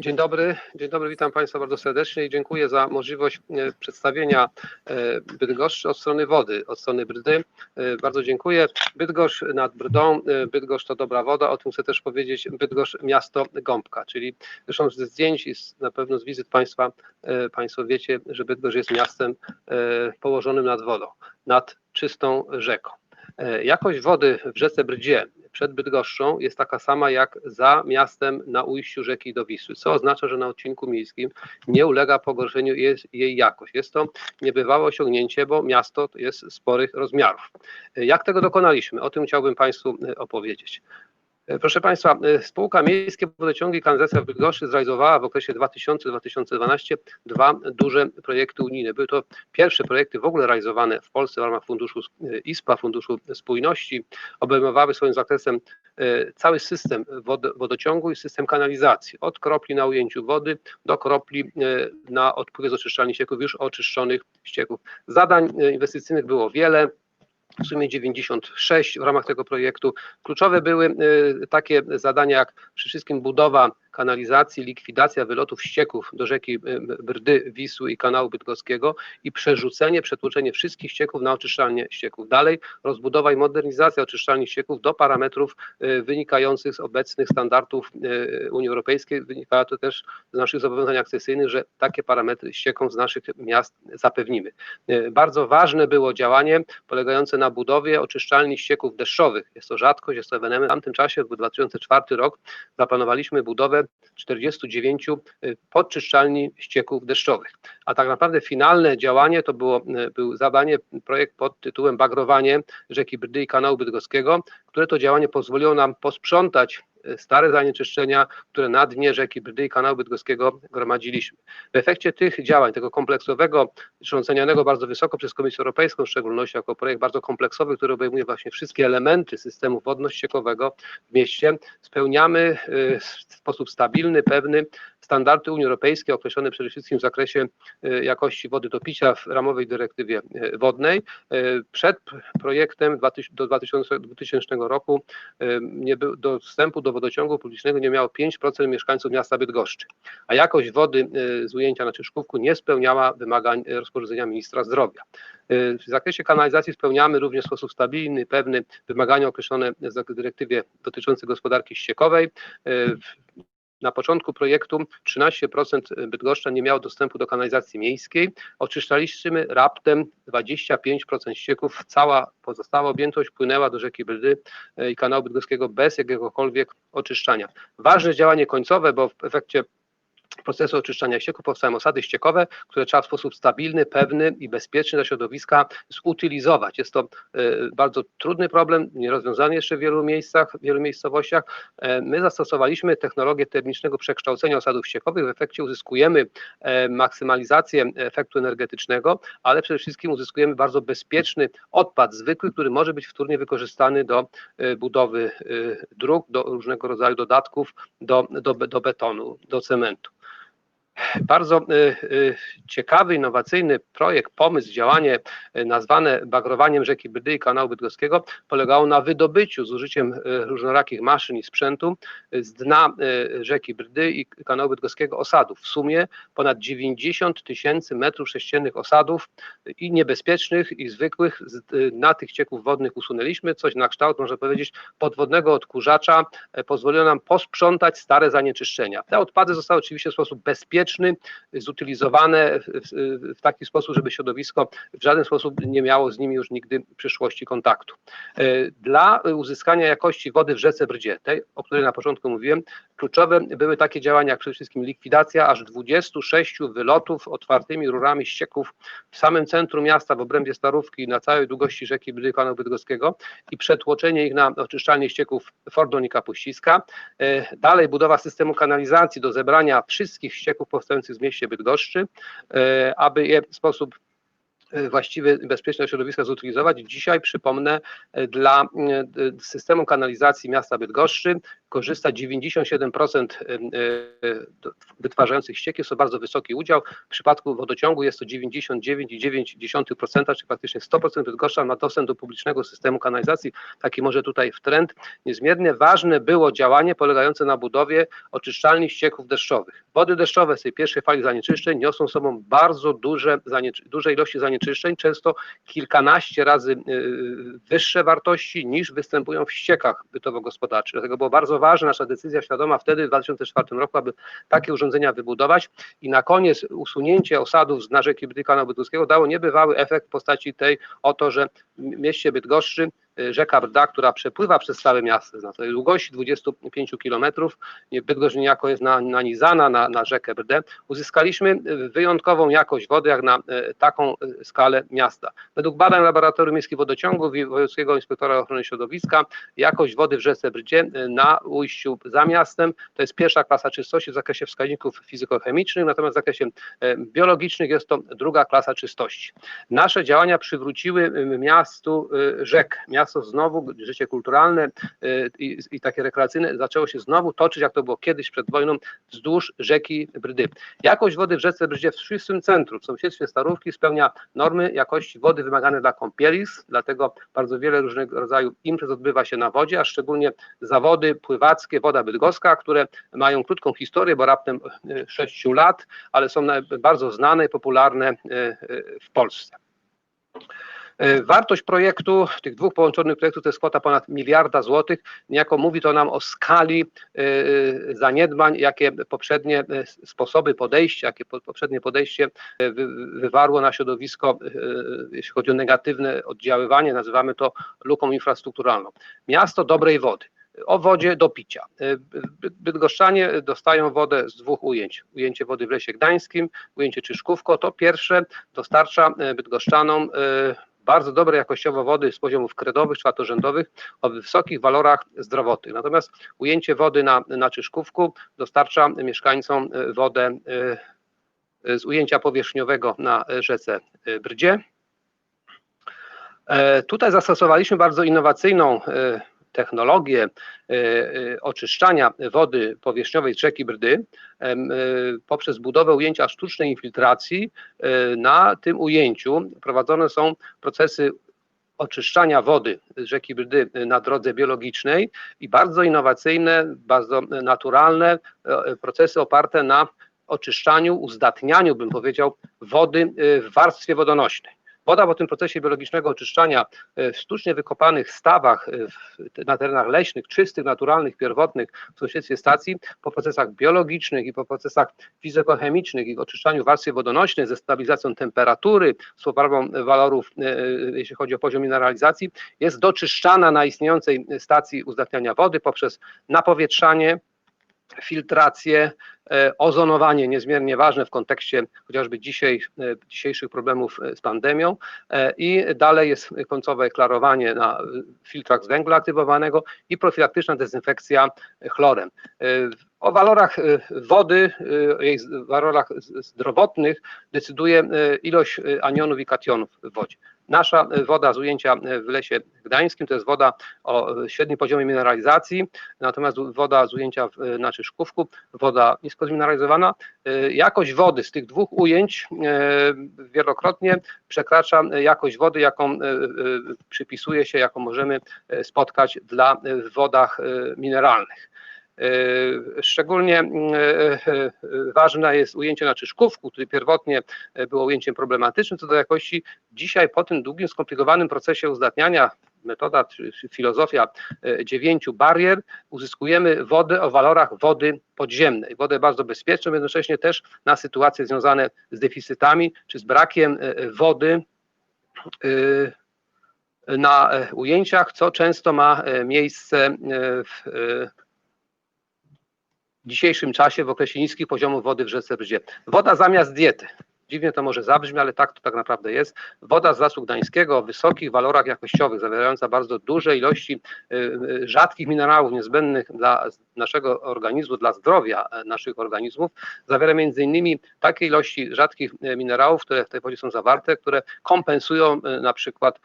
Dzień dobry, dzień dobry, witam Państwa bardzo serdecznie i dziękuję za możliwość e, przedstawienia e, Bydgoszczy od strony wody, od strony Brdy. E, Bardzo dziękuję. Bydgoszcz nad Brdą, Bydgoszcz to dobra woda, o tym chcę też powiedzieć, Bydgoszcz miasto Gąbka, czyli zresztą ze zdjęć i na pewno z wizyt Państwa, Państwo wiecie, że Bydgoszcz jest miastem położonym nad wodą, nad czystą rzeką. Jakość wody w rzece Brdzie przed Bydgoszczą jest taka sama jak za miastem na ujściu rzeki do Wisły, co oznacza, że na odcinku miejskim nie ulega pogorszeniu jej, jakość. Jest to niebywałe osiągnięcie, bo miasto to jest sporych rozmiarów. E, Jak tego dokonaliśmy? O tym chciałbym Państwu e, opowiedzieć. E, Proszę Państwa, e, spółka Miejskie Wodociągi Kanalizacja w Bydgoszczy zrealizowała w okresie 2000-2012 dwa duże projekty unijne. Były to pierwsze projekty w ogóle realizowane w Polsce w ramach funduszu e, ISPA, Funduszu Spójności. Obejmowały swoim zakresem cały system wod- wodociągu i system kanalizacji. Od kropli na ujęciu wody do kropli na odpływie z oczyszczalni ścieków, już oczyszczonych ścieków. Zadań inwestycyjnych było wiele w sumie 96 w ramach tego projektu. Kluczowe były y, takie zadania jak przede wszystkim budowa kanalizacji, likwidacja wylotów ścieków do rzeki y, Brdy, Wisły i kanału bydgoskiego i przerzucenie, przetłoczenie wszystkich ścieków na oczyszczalnie ścieków. Dalej rozbudowa i modernizacja oczyszczalni ścieków do parametrów y, wynikających z obecnych standardów y, Unii Europejskiej. Wynika to też z naszych zobowiązań akcesyjnych, że takie parametry ściekom z naszych miast zapewnimy. Bardzo ważne było działanie polegające na budowie oczyszczalni ścieków deszczowych. Jest to rzadkość, jest to ewenement. W tamtym czasie, w 2004 rok, zaplanowaliśmy budowę 49 y, podczyszczalni ścieków deszczowych. A tak naprawdę finalne działanie to było, y, był zadanie, projekt pod tytułem Bagrowanie rzeki Brdy i kanału bydgoskiego, które to działanie pozwoliło nam posprzątać stare zanieczyszczenia, które na dnie rzeki Brdy i kanału bydgoskiego gromadziliśmy. W efekcie tych działań, tego kompleksowego, zresztą ocenianego bardzo wysoko przez Komisję Europejską, w szczególności jako projekt bardzo kompleksowy, który obejmuje właśnie wszystkie elementy systemu wodno-ściekowego w mieście, spełniamy y, w sposób stabilny, pewny standardy Unii Europejskiej określone przede wszystkim w zakresie y, jakości wody do picia w ramowej dyrektywie y, wodnej. Y, Przed projektem 2000 do 2000 2000 roku nie był, dostępu do wodociągu publicznego nie miało 5% mieszkańców miasta Bydgoszczy, a jakość wody z ujęcia na Czyszkówku nie spełniała wymagań rozporządzenia ministra zdrowia. W zakresie kanalizacji spełniamy również w sposób stabilny, pewny wymagania określone w dyrektywie dotyczącej gospodarki ściekowej. Na początku projektu 13% Bydgoszcza nie miało dostępu do kanalizacji miejskiej. Oczyszczaliśmy raptem 25% ścieków. Cała pozostała objętość płynęła do rzeki Brdy e, i kanału bydgoskiego bez jakiegokolwiek oczyszczania. Ważne działanie końcowe, bo w efekcie procesu oczyszczania ścieków powstają osady ściekowe, które trzeba w sposób stabilny, pewny i bezpieczny dla środowiska zutylizować. Jest to e, bardzo trudny problem, nierozwiązany jeszcze w wielu miejscach, w wielu miejscowościach. E, My zastosowaliśmy technologię termicznego przekształcenia osadów ściekowych. W efekcie uzyskujemy e, maksymalizację efektu energetycznego, ale przede wszystkim uzyskujemy bardzo bezpieczny odpad zwykły, który może być wtórnie wykorzystany do budowy dróg, do różnego rodzaju dodatków, do, do, do betonu, do cementu. Bardzo y, y, ciekawy, innowacyjny projekt, pomysł, działanie y, nazwane bagrowaniem rzeki Brdy i kanału bydgoskiego polegało na wydobyciu z użyciem różnorakich maszyn i sprzętu z dna rzeki Brdy i kanału bydgoskiego osadów. W sumie ponad 90 tysięcy metrów sześciennych osadów i niebezpiecznych i zwykłych dna tych cieków wodnych usunęliśmy. Coś na kształt, można powiedzieć, podwodnego odkurzacza pozwoliło nam posprzątać stare zanieczyszczenia. Te odpady zostały oczywiście w sposób bezpieczny, zutylizowane w, taki sposób, żeby środowisko w żaden sposób nie miało z nimi już nigdy w przyszłości kontaktu. E, Dla uzyskania jakości wody w rzece Brdzie, tej, o której na początku mówiłem, kluczowe były takie działania jak przede wszystkim likwidacja aż 26 wylotów otwartymi rurami ścieków w samym centrum miasta, w obrębie Starówki, na całej długości rzeki kanału bydgoskiego i przetłoczenie ich na oczyszczalnie ścieków Fordon i. E, Dalej budowa systemu kanalizacji do zebrania wszystkich ścieków powstających w mieście Bydgoszczy, e, aby je w sposób e, właściwy dla środowiska zutylizować. Dzisiaj przypomnę, e, dla systemu kanalizacji miasta Bydgoszczy korzysta 97% e, e, do- wytwarzających ścieki, jest to bardzo wysoki udział. W przypadku wodociągu jest to 99,9%, czyli praktycznie 100% Bydgoszcza ma dostęp do publicznego systemu kanalizacji. Taki może tutaj w trend. Niezmiernie ważne było działanie polegające na budowie oczyszczalni ścieków deszczowych. Wody deszczowe z tej pierwszej fali zanieczyszczeń niosą sobą bardzo duże, duże ilości zanieczyszczeń, często kilkanaście razy y, wyższe wartości niż występują w ściekach bytowo-gospodarczych. Dlatego było bardzo ważna nasza decyzja świadoma wtedy w 2004 roku, aby takie urządzenia wybudować. I na koniec usunięcie osadów z dna rzeki Brytyjka Bydgoskiego dało niebywały efekt w postaci tej oto, że w mieście Bydgoszczy rzeka Brda, która przepływa przez całe miasto na tej długości 25 km, Bydgoszcz niejako jest na- nanizana na, na rzekę Brdę, uzyskaliśmy y, wyjątkową jakość wody jak na y, taką y, skalę miasta. Według badań Laboratorium Miejskiego Wodociągów i Wojewódzkiego Inspektora Ochrony Środowiska jakość wody w rzece Brdzie y, na ujściu za miastem to jest pierwsza klasa czystości w zakresie wskaźników fizykochemicznych, natomiast w zakresie biologicznych jest to druga klasa czystości. Nasze działania przywróciły y, miastu y, rzek. Miasto znowu, życie kulturalne y, i, i takie rekreacyjne zaczęło się znowu toczyć, jak to było kiedyś przed wojną, wzdłuż rzeki Brdy. Jakość wody w rzece Brdzie w ścisłym centrum, w sąsiedztwie Starówki spełnia normy jakości wody wymagane dla kąpielis, dlatego bardzo wiele różnego rodzaju imprez odbywa się na wodzie, a szczególnie zawody pływackie, woda bydgoska, które mają krótką historię, bo raptem 6 lat, ale są bardzo znane i popularne e, w Polsce. E, Wartość projektu, tych dwóch połączonych projektów to jest kwota ponad miliarda złotych. Niejako mówi to nam o skali e, e, zaniedbań, jakie poprzednie sposoby podejścia, jakie po- poprzednie podejście wy- wywarło na środowisko, jeśli chodzi o negatywne oddziaływanie, nazywamy to luką infrastrukturalną. Miasto dobrej wody. O wodzie do picia. By- Bydgoszczanie dostają wodę z dwóch ujęć. Ujęcie wody w Lesie Gdańskim, ujęcie Czyszkówko. To pierwsze dostarcza bydgoszczanom bardzo dobrej jakościowo wody z poziomów kredowych, czwartorzędowych o wysokich walorach zdrowotnych. Natomiast ujęcie wody na, na Czyszkówku dostarcza mieszkańcom e, wodę e, z ujęcia powierzchniowego na e, rzece e, Brdzie. E, Tutaj zastosowaliśmy bardzo innowacyjną technologię e, e, oczyszczania wody powierzchniowej rzeki Brdy e, poprzez budowę ujęcia sztucznej infiltracji. Na tym ujęciu prowadzone są procesy oczyszczania wody z rzeki Brdy na drodze biologicznej i bardzo innowacyjne, bardzo naturalne procesy oparte na oczyszczaniu, uzdatnianiu, bym powiedział, wody w warstwie wodonośnej. Woda po tym procesie biologicznego oczyszczania e, w sztucznie wykopanych stawach e, na terenach leśnych, czystych, naturalnych, pierwotnych w sąsiedztwie stacji, po procesach biologicznych i po procesach fizykochemicznych i oczyszczaniu warstwy wodonośnej ze stabilizacją temperatury, z poprawą walorów, e, jeśli chodzi o poziom mineralizacji, jest doczyszczana na istniejącej stacji uzdatniania wody poprzez napowietrzanie, filtrację, e, ozonowanie niezmiernie ważne w kontekście chociażby dzisiaj, e, dzisiejszych problemów e, z pandemią i dalej jest końcowe klarowanie na filtrach z węgla aktywowanego i profilaktyczna dezynfekcja chlorem. O walorach wody, jej walorach zdrowotnych decyduje ilość anionów i kationów w wodzie. Nasza woda z ujęcia w lesie gdańskim to jest woda o średnim poziomie mineralizacji, natomiast woda z ujęcia w, e, na Czyszkówku, woda nisko zmineralizowana. Jakość wody z tych dwóch ujęć e, wielokrotnie przekracza jakość wody, jaką e, e, przypisuje się, jaką możemy spotkać dla wodach mineralnych. E, Szczególnie e, e, ważne jest ujęcie na Czyszkówku, które pierwotnie było ujęciem problematycznym co do jakości. Dzisiaj po tym długim, skomplikowanym procesie uzdatniania, metoda filozofia dziewięciu barier, uzyskujemy wodę o walorach wody podziemnej. Wodę bardzo bezpieczną, jednocześnie też na sytuacje związane z deficytami czy z brakiem wody na ujęciach, co często ma miejsce w dzisiejszym czasie w okresie niskich poziomów wody w rzece Brdzie. Woda zamiast diety. Dziwnie to może zabrzmi, ale tak to tak naprawdę jest. Woda z Lasu Gdańskiego o wysokich walorach jakościowych, zawierająca bardzo duże ilości y, y, rzadkich minerałów niezbędnych dla naszego organizmu, dla zdrowia e, naszych organizmów, zawiera między innymi takie ilości rzadkich e, minerałów, które w tej wodzie są zawarte, które kompensują e, na przykład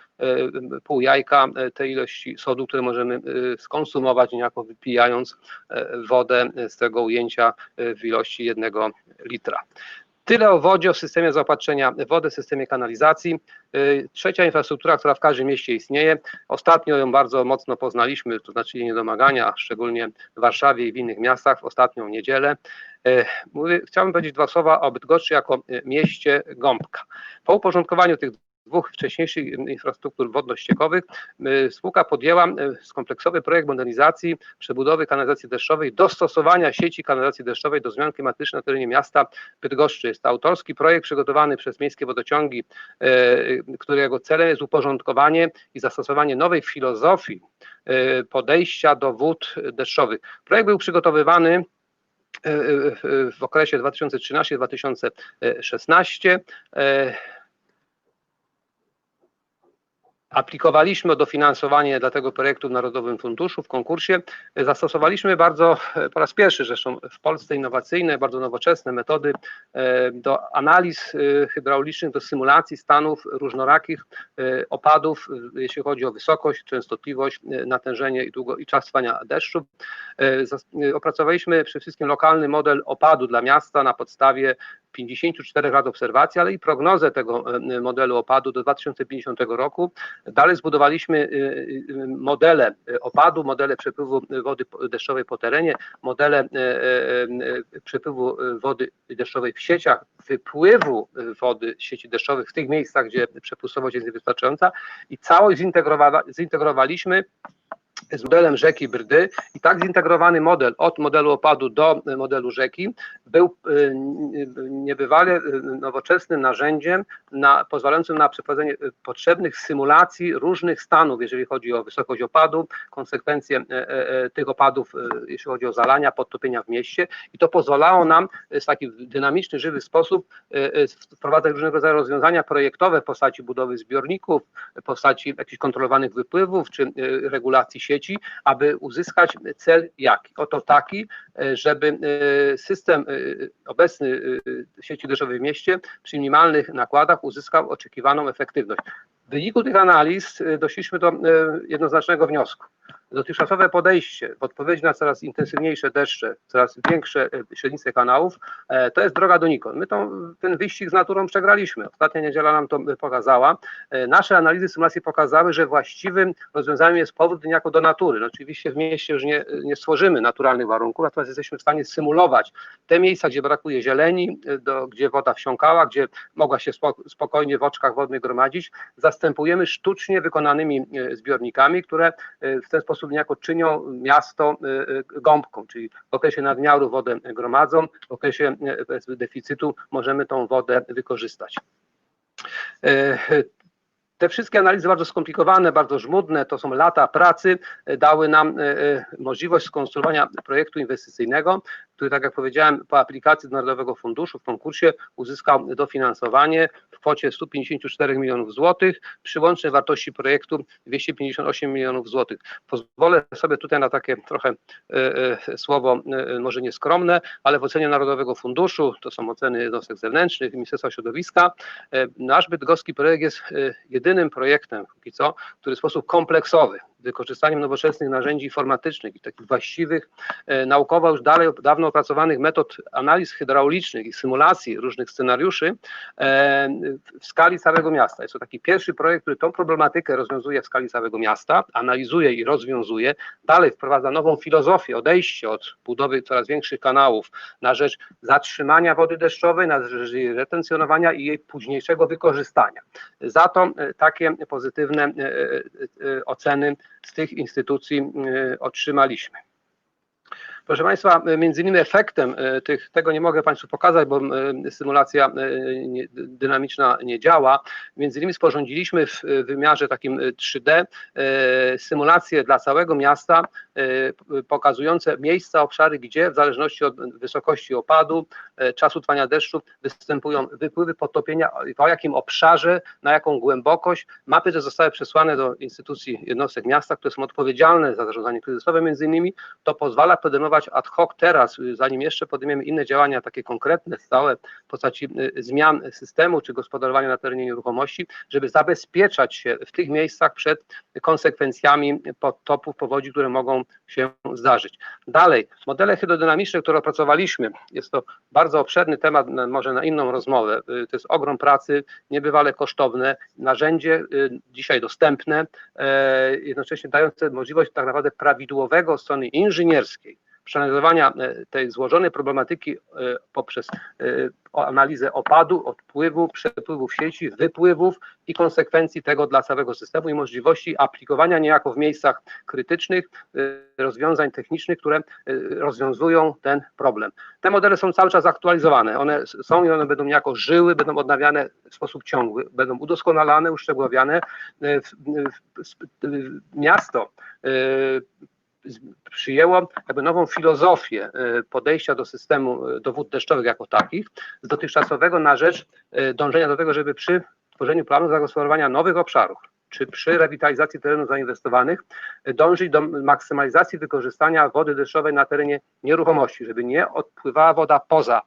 pół jajka tej ilości sodu, które możemy skonsumować niejako wypijając wodę z tego ujęcia w ilości jednego litra. Tyle o wodzie, o systemie zaopatrzenia wody, systemie kanalizacji. Y, trzecia infrastruktura, która w każdym mieście istnieje. Ostatnio ją bardzo mocno poznaliśmy, to znaczy jej niedomagania, szczególnie w Warszawie i w innych miastach w ostatnią niedzielę. Y, chciałbym powiedzieć dwa słowa o Bydgoszczy jako mieście gąbka. Po uporządkowaniu tych dwóch wcześniejszych infrastruktur wodno-ściekowych y, spółka podjęła y, kompleksowy projekt modernizacji, przebudowy kanalizacji deszczowej, dostosowania sieci kanalizacji deszczowej do zmian klimatycznych na terenie miasta Bydgoszczy. Jest to autorski projekt przygotowany przez Miejskie Wodociągi, y, którego celem jest uporządkowanie i zastosowanie nowej filozofii podejścia do wód deszczowych. Projekt był przygotowywany w okresie 2013-2016. Aplikowaliśmy o dofinansowanie dla tego projektu w Narodowym Funduszu w konkursie. Zastosowaliśmy bardzo, po raz pierwszy zresztą w Polsce innowacyjne, bardzo nowoczesne metody e, do analiz e, hydraulicznych, do symulacji stanów różnorakich e, opadów, jeśli chodzi o wysokość, częstotliwość, natężenie i, długo, i czas trwania deszczu. Opracowaliśmy przede wszystkim lokalny model opadu dla miasta na podstawie 54 lat obserwacji, ale i prognozę tego modelu opadu do 2050 roku. Dalej zbudowaliśmy y, modele opadu, modele przepływu wody deszczowej po terenie, modele przepływu wody deszczowej w sieciach, wypływu wody z sieci deszczowych w tych miejscach, gdzie przepływowość jest niewystarczająca i całość zintegrowaliśmy z modelem rzeki Brdy i tak zintegrowany model od modelu opadu do modelu rzeki był y, niebywale y, nowoczesnym narzędziem na, pozwalającym na przeprowadzenie potrzebnych symulacji różnych stanów, jeżeli chodzi o wysokość opadu, konsekwencje e, e, e, tych opadów, jeśli chodzi o zalania, podtopienia w mieście. I to pozwalało nam w taki dynamiczny, żywy sposób wprowadzać różnego rodzaju rozwiązania projektowe w postaci budowy zbiorników, w postaci jakichś kontrolowanych wypływów czy regulacji sieci, aby uzyskać cel jaki? Oto taki, e, żeby e, system e, obecny sieci deszczowej w mieście przy minimalnych nakładach uzyskał oczekiwaną efektywność. W wyniku tych analiz doszliśmy do jednoznacznego wniosku dotychczasowe podejście w odpowiedzi na coraz intensywniejsze deszcze, coraz większe e, średnice kanałów, e, to jest droga donikąd. My tą, ten wyścig z naturą przegraliśmy. Ostatnia niedziela nam to pokazała. E, nasze analizy symulacji pokazały, że właściwym rozwiązaniem jest powrót niejako do natury. No oczywiście w mieście już nie, nie stworzymy naturalnych warunków, natomiast jesteśmy w stanie symulować te miejsca, gdzie brakuje zieleni, do, gdzie woda wsiąkała, gdzie mogła się spokojnie w oczkach wodnych gromadzić, zastępujemy sztucznie wykonanymi zbiornikami, które w ten sposób niejako czynią miasto y, gąbką, czyli w okresie nadmiaru wodę gromadzą, w okresie deficytu możemy tą wodę wykorzystać. Te wszystkie analizy bardzo skomplikowane, bardzo żmudne, to są lata pracy, dały nam możliwość skonstruowania projektu inwestycyjnego, który, tak jak powiedziałem, po aplikacji do Narodowego Funduszu w konkursie uzyskał dofinansowanie w kwocie 154 milionów złotych, przy łącznej wartości projektu 258 milionów złotych. Pozwolę sobie tutaj na takie trochę e, e, słowo, e, może nieskromne, ale w ocenie Narodowego Funduszu, to są oceny jednostek zewnętrznych, Ministerstwa Środowiska, nasz bydgoski projekt jest jedynym projektem, póki co, który w sposób kompleksowy wykorzystaniem nowoczesnych narzędzi informatycznych i takich właściwych, naukowo już dalej, dawno opracowanych metod analiz hydraulicznych i symulacji różnych scenariuszy e, w skali całego miasta. Jest to taki pierwszy projekt, który tą problematykę rozwiązuje w skali całego miasta, analizuje i rozwiązuje, dalej wprowadza nową filozofię, odejście od budowy coraz większych kanałów na rzecz zatrzymania wody deszczowej, na rzecz jej retencjonowania i jej późniejszego wykorzystania. Za to e, takie pozytywne oceny z tych instytucji otrzymaliśmy. Proszę Państwa, między innymi efektem e, tych, tego nie mogę Państwu pokazać, bo e, symulacja e, dynamiczna nie działa. Między innymi sporządziliśmy w wymiarze takim 3D symulacje dla całego miasta pokazujące miejsca, obszary, gdzie w zależności od wysokości opadu, czasu trwania deszczu występują wypływy, podtopienia, w jakim obszarze, na jaką głębokość. Mapy te zostały przesłane do instytucji jednostek miasta, które są odpowiedzialne za zarządzanie kryzysowe między innymi. To pozwala podejmować ad hoc teraz, zanim jeszcze podejmiemy inne działania takie konkretne, stałe w postaci y, zmian systemu czy gospodarowania na terenie nieruchomości, żeby zabezpieczać się w tych miejscach przed konsekwencjami podtopów, powodzi, które mogą się zdarzyć. Dalej, modele hydrodynamiczne, które opracowaliśmy, jest to bardzo obszerny temat, może na inną rozmowę. Y, to jest ogrom pracy, niebywale kosztowne, narzędzie y, dzisiaj dostępne, e, jednocześnie dające możliwość tak naprawdę prawidłowego strony inżynierskiej przeanalizowania e, tej złożonej problematyki e, poprzez e, analizę opadu, odpływu, przepływów sieci, wypływów i konsekwencji tego dla całego systemu i możliwości aplikowania niejako w miejscach krytycznych rozwiązań technicznych, które rozwiązują ten problem. Te modele są cały czas aktualizowane, one są i one będą niejako żyły, będą odnawiane w sposób ciągły, będą udoskonalane, uszczegóławiane. Miasto przyjęło jakby nową filozofię e, podejścia do systemu, e, do wód deszczowych jako takich, z dotychczasowego na rzecz e, dążenia do tego, żeby przy tworzeniu planu zagospodarowania nowych obszarów, czy przy rewitalizacji terenów zainwestowanych dążyć do maksymalizacji wykorzystania wody deszczowej na terenie nieruchomości, żeby nie odpływała woda poza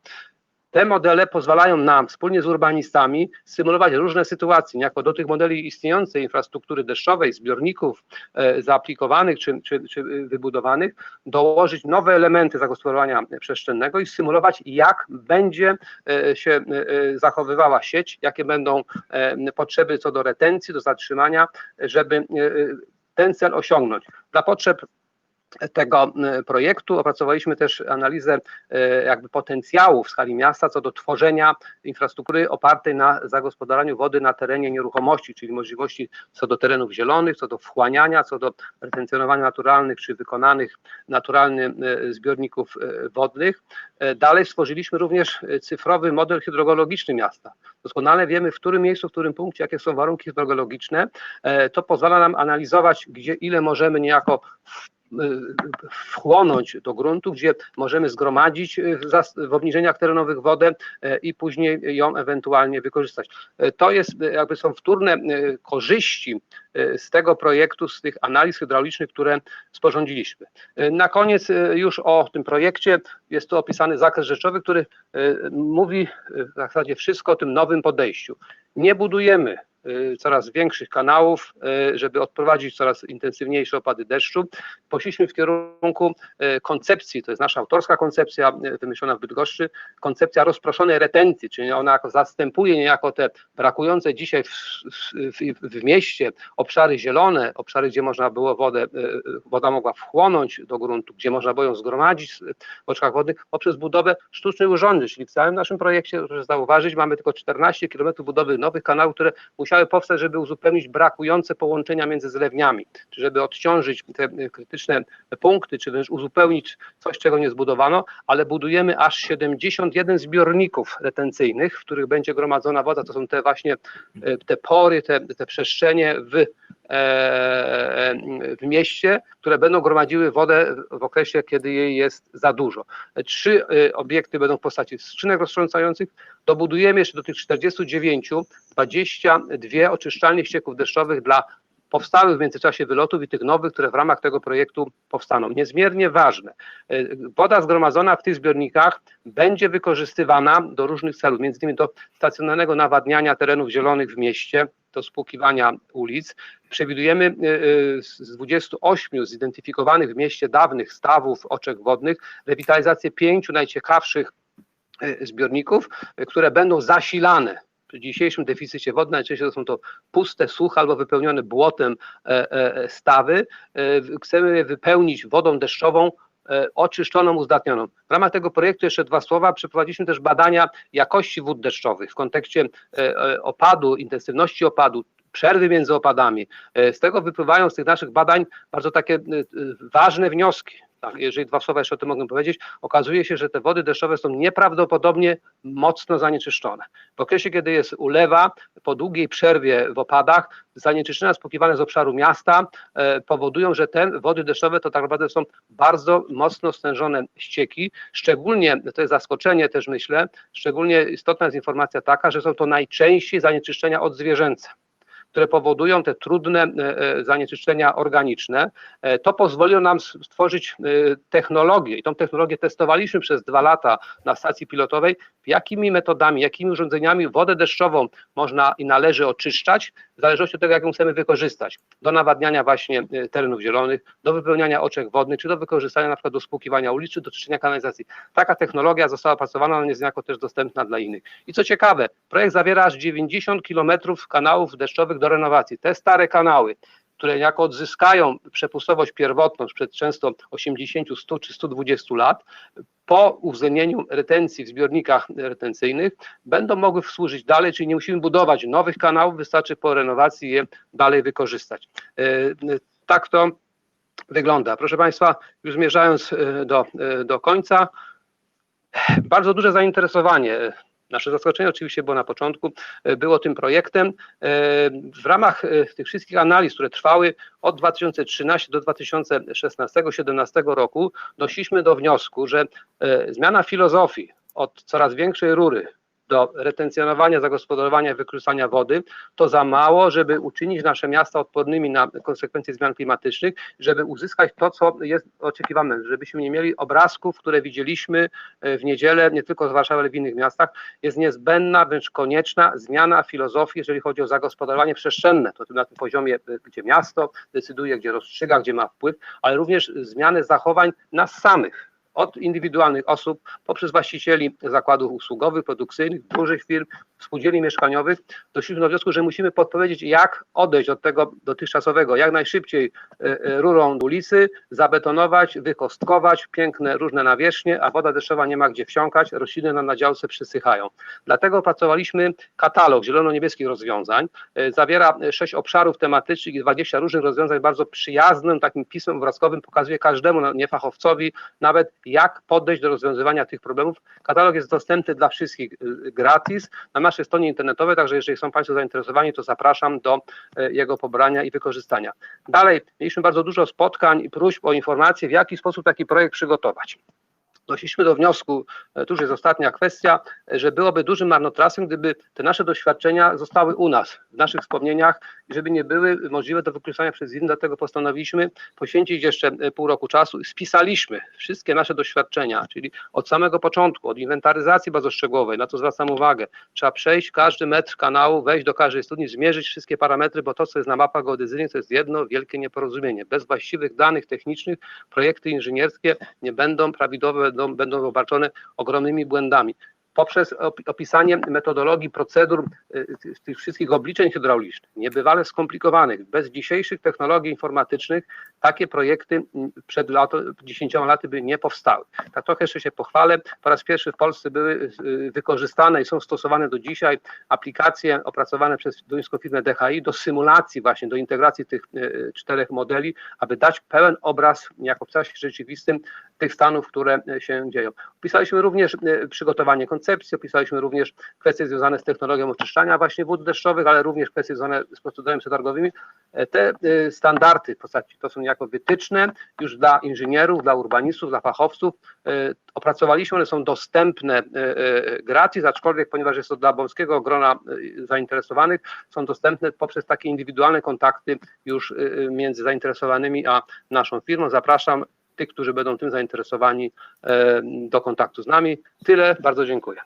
te modele pozwalają nam wspólnie z urbanistami symulować różne sytuacje, niejako do tych modeli istniejącej infrastruktury deszczowej, zbiorników e, zaaplikowanych czy, czy, czy wybudowanych, dołożyć nowe elementy zagospodarowania przestrzennego i symulować, jak będzie e, się e, zachowywała sieć, jakie będą e, potrzeby co do retencji, do zatrzymania, żeby e, ten cel osiągnąć. Dla potrzeb tego projektu. Opracowaliśmy też analizę y, jakby potencjału w skali miasta co do tworzenia infrastruktury opartej na zagospodaraniu wody na terenie nieruchomości, czyli możliwości co do terenów zielonych, co do wchłaniania, co do retencjonowania naturalnych czy wykonanych naturalnych y, zbiorników wodnych. Dalej stworzyliśmy również cyfrowy model hydrologiczny miasta. Doskonale wiemy, w którym miejscu, w którym punkcie, jakie są warunki hydrologiczne. To pozwala nam analizować, gdzie ile możemy niejako wchłonąć do gruntu, gdzie możemy zgromadzić y, w obniżeniach terenowych wodę i później ją ewentualnie wykorzystać. To jest, jakby są wtórne korzyści z tego projektu, z tych analiz hydraulicznych, które sporządziliśmy. Na koniec już o tym projekcie jest tu opisany zakres rzeczowy, który mówi w zasadzie wszystko o tym nowym podejściu. Nie budujemy Y, coraz większych kanałów, y, żeby odprowadzić coraz intensywniejsze opady deszczu. Poszliśmy w kierunku y, koncepcji, to jest nasza autorska koncepcja wymyślona w Bydgoszczy, koncepcja rozproszonej retencji, czyli ona zastępuje niejako te brakujące dzisiaj w, w, w mieście obszary zielone, obszary, gdzie można było wodę, woda mogła wchłonąć do gruntu, gdzie można było ją zgromadzić w oczkach wodnych poprzez budowę sztucznych urządzeń, czyli w całym naszym projekcie, proszę zauważyć, mamy tylko 14 km budowy nowych kanałów, które musiały powstać, żeby uzupełnić brakujące połączenia między zlewniami, czy żeby odciążyć te e, krytyczne punkty, czy wręcz uzupełnić coś, czego nie zbudowano, ale budujemy aż 71 zbiorników retencyjnych, w których będzie gromadzona woda. To są te właśnie e, te pory, te, te przestrzenie w e, w mieście, które będą gromadziły wodę w okresie, kiedy jej jest za dużo. Trzy obiekty będą w postaci skrzynek roztrząsających. Dobudujemy jeszcze do tych 49 22 oczyszczalnie ścieków deszczowych dla powstałych w międzyczasie wylotów i tych nowych, które w ramach tego projektu powstaną. Niezmiernie ważne. Woda zgromadzona w tych zbiornikach będzie wykorzystywana do różnych celów, między innymi do stacjonarnego nawadniania terenów zielonych w mieście, do spłukiwania ulic. Przewidujemy y, y, z 28 zidentyfikowanych w mieście dawnych stawów oczek wodnych rewitalizację pięciu najciekawszych zbiorników, które będą zasilane przy dzisiejszym deficycie wody najczęściej to są to puste, suche albo wypełnione błotem e, e, stawy. E, chcemy je wypełnić wodą deszczową, oczyszczoną, uzdatnioną. W ramach tego projektu jeszcze dwa słowa. Przeprowadziliśmy też badania jakości wód deszczowych w kontekście opadu, intensywności opadu, przerwy między opadami. Z tego wypływają z tych naszych badań bardzo takie ważne wnioski. Tak, jeżeli dwa słowa jeszcze o tym mogę powiedzieć, okazuje się, że te wody deszczowe są nieprawdopodobnie mocno zanieczyszczone. W okresie, kiedy jest ulewa, po długiej przerwie w opadach, zanieczyszczenia spłukiwane z obszaru miasta e, powodują, że te wody deszczowe to tak naprawdę są bardzo mocno stężone ścieki. Szczególnie, to jest zaskoczenie też myślę, szczególnie istotna jest informacja taka, że są to najczęściej zanieczyszczenia odzwierzęce które powodują te trudne e, e, zanieczyszczenia organiczne. E, to pozwoliło nam stworzyć technologię i tą technologię testowaliśmy przez dwa lata na stacji pilotowej, jakimi metodami, jakimi urządzeniami wodę deszczową można i należy oczyszczać, w zależności od tego, jak ją chcemy wykorzystać. Do nawadniania właśnie terenów zielonych, do wypełniania oczek wodnych, czy do wykorzystania na przykład do spłukiwania ulic, czy do czyszczenia kanalizacji. Taka technologia została opracowana, ona jest niejako też dostępna dla innych. I co ciekawe, projekt zawiera aż 90 kilometrów kanałów deszczowych do renowacji. Te stare kanały, które niejako odzyskają przepustowość pierwotną sprzed często 80, 100 czy 120 lat, po uwzględnieniu retencji w zbiornikach retencyjnych będą mogły służyć dalej, czyli nie musimy budować nowych kanałów, wystarczy po renowacji je dalej wykorzystać. E, tak to wygląda. Proszę Państwa, już zmierzając e, do, e, do końca, bardzo duże zainteresowanie Nasze zaskoczenie oczywiście było na początku, e, było tym projektem. E, w ramach e, tych wszystkich analiz, które trwały od 2013 do 2016-2017 roku, doszliśmy do wniosku, że zmiana filozofii od coraz większej rury do retencjonowania, zagospodarowania i wykorzystania wody, to za mało, żeby uczynić nasze miasta odpornymi na konsekwencje zmian klimatycznych, żeby uzyskać to, co jest oczekiwane, żebyśmy nie mieli obrazków, które widzieliśmy e, w niedzielę, nie tylko z Warszawy, ale w innych miastach. Jest niezbędna, wręcz konieczna zmiana filozofii, jeżeli chodzi o zagospodarowanie przestrzenne, to na tym poziomie, e, gdzie miasto decyduje, gdzie rozstrzyga, gdzie ma wpływ, ale również zmiany zachowań nas samych od indywidualnych osób poprzez właścicieli zakładów usługowych, produkcyjnych, dużych firm, spółdzielni mieszkaniowych, doszliśmy do wniosku, że musimy podpowiedzieć, jak odejść od tego dotychczasowego, jak najszybciej e, e, rurą ulicy, zabetonować, wykostkować piękne różne nawierzchnie, a woda deszczowa nie ma gdzie wsiąkać, rośliny na nadziałce przysychają. Dlatego opracowaliśmy katalog zielono-niebieskich rozwiązań. E, zawiera sześć obszarów tematycznych i 20 różnych rozwiązań bardzo przyjaznym, takim pismem obrazkowym pokazuje każdemu niefachowcowi nawet jak podejść do rozwiązywania tych problemów. Katalog jest dostępny dla wszystkich y, gratis na naszej stronie internetowej, także jeżeli są Państwo zainteresowani, to zapraszam do y, jego pobrania i wykorzystania. Dalej, mieliśmy bardzo dużo spotkań i próśb o informacje, w jaki sposób taki projekt przygotować doszliśmy do wniosku, e, tu już jest ostatnia kwestia, że byłoby dużym marnotrawstwem, gdyby te nasze doświadczenia zostały u nas, w naszych wspomnieniach i żeby nie były możliwe do wykorzystania przez innych, dlatego postanowiliśmy poświęcić jeszcze e, pół roku czasu i spisaliśmy wszystkie nasze doświadczenia, czyli od samego początku, od inwentaryzacji bardzo szczegółowej, na co zwracam uwagę, trzeba przejść każdy metr kanału, wejść do każdej studni, zmierzyć wszystkie parametry, bo to, co jest na mapach geodezyjnych, to jest jedno wielkie nieporozumienie. Bez właściwych danych technicznych projekty inżynierskie nie będą prawidłowe, będą, będą obarczone ogromnymi błędami poprzez opisanie metodologii, procedur y, tych wszystkich obliczeń hydraulicznych, niebywale skomplikowanych. Bez dzisiejszych technologii informatycznych takie projekty przed lato, 10 laty by nie powstały. Tak trochę jeszcze się pochwalę. Po raz pierwszy w Polsce były y, wykorzystane i są stosowane do dzisiaj aplikacje opracowane przez duńską firmę DHI do symulacji właśnie, do integracji tych y, czterech modeli, aby dać pełen obraz jako w czasie rzeczywistym tych stanów, które się dzieją. Opisaliśmy również przygotowanie koncepcji, opisaliśmy również kwestie związane z technologią oczyszczania właśnie wód deszczowych, ale również kwestie związane z procedurami przetargowymi. E, te e, standardy w postaci to są jako wytyczne już dla inżynierów, dla urbanistów, dla fachowców. E, opracowaliśmy, one są dostępne gratis, aczkolwiek ponieważ jest to dla wąskiego grona zainteresowanych, są dostępne poprzez takie indywidualne kontakty już między zainteresowanymi a naszą firmą. Zapraszam tych, którzy będą tym zainteresowani e, do kontaktu z nami. Tyle, bardzo dziękuję.